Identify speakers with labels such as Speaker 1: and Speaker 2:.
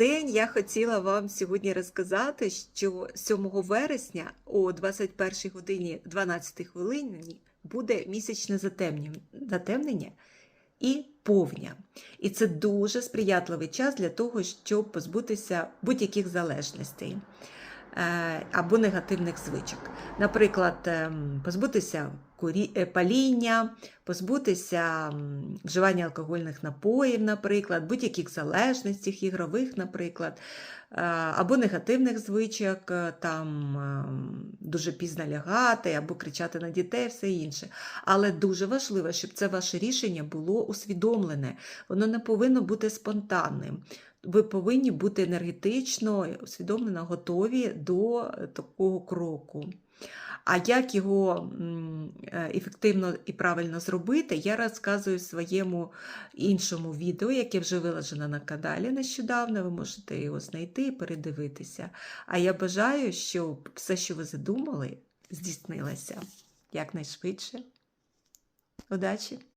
Speaker 1: день! Я хотіла вам сьогодні розказати, що 7 вересня о 21 годині 12 хвилині буде місячне затемнення, і повня. І це дуже сприятливий час для того, щоб позбутися будь-яких залежностей або негативних звичок. Наприклад, ем, позбутися е, паління, позбутися вживання алкогольних напоїв, наприклад, будь-яких залежностей ігрових, наприклад, е, або негативних звичок, е, там ем, дуже пізно лягати, або кричати на дітей, все інше. Але дуже важливо, щоб це ваше рішення було усвідомлене. Воно не повинно бути спонтанним. Ви повинні бути енергетично, усвідомлено готові до е, такого кроку. А як його е, ефективно і правильно зробити, я розказую в своєму іншому відео, яке вже виложено на каналі нещодавно. Ви можете його знайти і передивитися. А я бажаю, щоб все, що ви задумали, здійснилося якнайшвидше. Удачі!